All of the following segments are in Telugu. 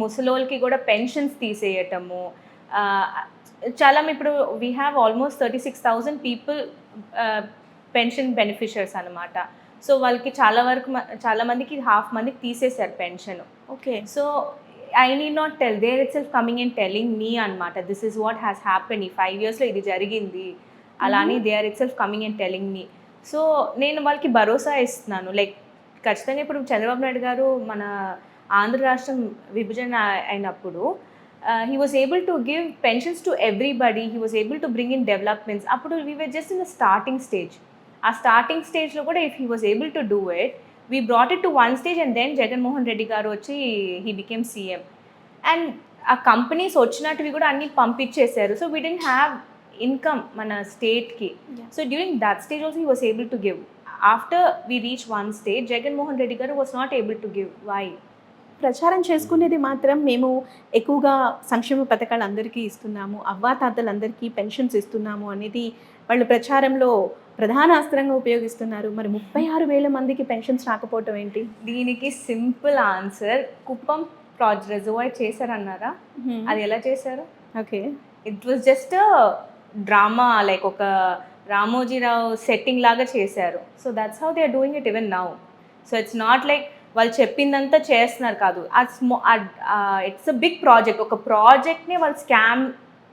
ముసలోళ్ళకి కూడా పెన్షన్స్ తీసేయటము. చాలా ఇప్పుడు we have almost thirty six thousand people pension beneficiaries అనమాట సో వాళ్ళకి చాలా వరకు చాలా మందికి హాఫ్ మందికి తీసేశారు pension. Okay. So I need not tell there itself coming and telling me అనమాట this is what has happen ఈ ఫైవ్ ఇయర్స్లో ఇది జరిగింది. అలా అని they are itself coming and telling me so నేను వాళ్ళకి భరోసా ఇస్తున్నాను. లైక్ ఖచ్చితంగా ఇప్పుడు చంద్రబాబు నాయుడు గారు మన ఆంధ్ర రాష్ట్రం విభజన అయినప్పుడు he was able to give pensions to everybody he was able to bring in developments అప్పుడు we were just in the starting stage ఆ స్టార్టింగ్ స్టేజ్లో కూడా if he was able to do it we brought it to one stage and then Jaganmohan Reddy garu వచ్చి హీ బికేమ్ సీఎం అండ్ ఆ కంపెనీస్ వచ్చినట్టువి కూడా అన్ని పంపించేశారు. So we didn't have income మన స్టేట్కి. So during that stage also he was able to give after we reach one stage Jaganmohan Reddy garu was not able to give why ప్రచారం చేసుకునేది మాత్రం మేము ఎక్కువగా సంక్షేమ పథకాలు అందరికీ ఇస్తున్నాము అవ్వాతాతలందరికీ పెన్షన్స్ ఇస్తున్నాము అనేది వాళ్ళు ప్రచారంలో ప్రధాన అస్త్రంగా ఉపయోగిస్తున్నారు. మరి ముప్పై ఆరు వేల మందికి పెన్షన్స్ రాకపోవటం ఏంటి? దీనికి simple answer Kuppam project reservoir చేశారన్నారా? అది ఎలా చేశారు? Okay. It was just drama like ఒక రామోజీరావు సెట్టింగ్ లాగా చేశారు. So that's how they are doing it even now so it's not like వాళ్ళు చెప్పిందంతా చేస్తున్నారు కాదు. ఆ స్మో ఇట్స్ అ బిగ్ ప్రాజెక్ట్ ఒక ప్రాజెక్ట్ని వాళ్ళు స్కామ్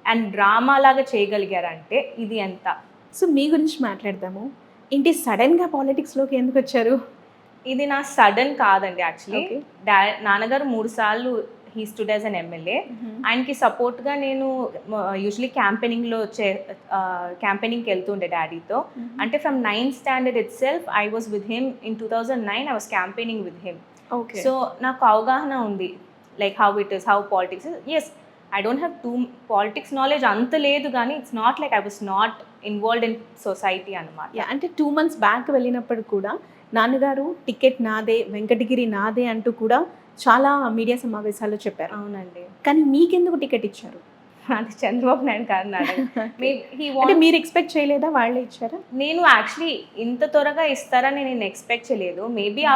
అండ్ డ్రామా లాగా చేయగలిగారంటే ఇది ఎంత? సో మీ గురించి మాట్లాడదాము. ఏంటి సడన్గా పాలిటిక్స్లోకి ఎందుకు వచ్చారు? ఇది నా సడన్ కాదండి యాక్చువల్లీ. డా నాన్నగారు మూడు సార్లు he stood as an MLA. ఆయనకి సపోర్ట్గా నేను యూజువలీ క్యాంపెయినింగ్లో చే క్యాంపెయినింగ్కి వెళ్తుండే డాడీతో అంటే from ninth standard itself I was with him in two thousand nine I was campaigning with him okay so నాకు అవగాహన ఉంది. Like how it is how politics as I don't have too politics knowledge అంత లేదు కానీ it's not like I was not involved in society అనమాట అంటే టూ మంత్స్ బ్యాక్ వెళ్ళినప్పుడు కూడా నాన్నగారు టికెట్ నాదే వెంకటగిరి నాదే అంటూ కూడా చాలా మీడియా సమావేశాల్లో చెప్పారు. అవునండి. కానీ మీకెందుకు టికెట్ ఇచ్చారు? అది చంద్రబాబు నాయుడు హీ అంటే మీరు ఎక్స్పెక్ట్ చేయలేదా? వాళ్ళే ఇచ్చారా? నేను యాక్చువల్లీ ఇంత త్వరగా ఇస్తారని నేను ఎక్స్పెక్ట్ చేయలేదు. మేబీ ఆ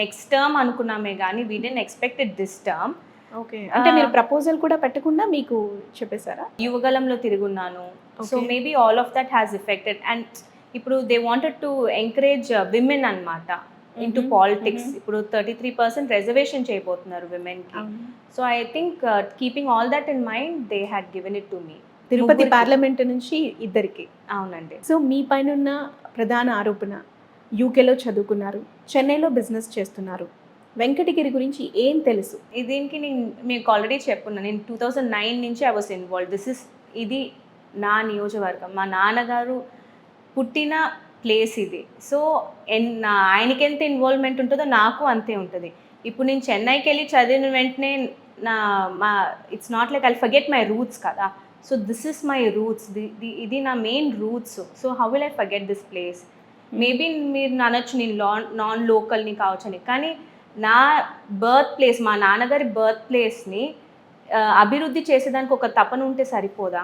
నెక్స్ట్ టర్మ్ అనుకున్నామే కానీ we didn't expected this term okay అంటే మీరు ప్రపోజల్ కూడా పెట్టకుండా మీకు చెప్పేశారా? యువగలంలో తిరుగున్నాను. So. Maybe all of that has affected and ఇప్పుడు they wanted to encourage women అనమాట in to Mhm, politics mhm. ఇప్పుడు థర్టీ త్రీ పర్సెంట్ రిజర్వేషన్ చేయబోతున్నారు విమెన్కి so I think keeping all that in mind they had given it to me Tirupati. Parliament నుంచి ఇద్దరికి. అవునండి. సో మీ పైన ఉన్న ప్రధాన ఆరోపణ యూకేలో చదువుకున్నారు చెన్నైలో బిజినెస్ చేస్తున్నారు. వెంకటగిరి గురించి ఏం తెలుసు? దీనికి నేను మీకు ఆల్రెడీ చెప్పున్నాను నేను టూ థౌజండ్ నైన్ నుంచి I was involve this is ఇది నా నియోజకవర్గం. మా నాన్నగారు పుట్టిన ప్లేస్ ఇది. సో ఎన్ నా ఆయనకి ఎంత ఇన్వాల్వ్మెంట్ ఉంటుందో నాకు అంతే ఉంటుంది. ఇప్పుడు నేను చెన్నైకి వెళ్ళి చదివిన వెంటనే నా మా it's not like I forget my roots కదా. So this is my roots ఇది నా main roots so how will I forget this place maybe మీరు అనొచ్చు నేను లా నాన్ లోకల్ని కావచ్చని కానీ నా బర్త్ ప్లేస్ మా నాన్నగారి బర్త్ ప్లేస్ని అభివృద్ధి చేసేదానికి ఒక తపన ఉంటే సరిపోదా?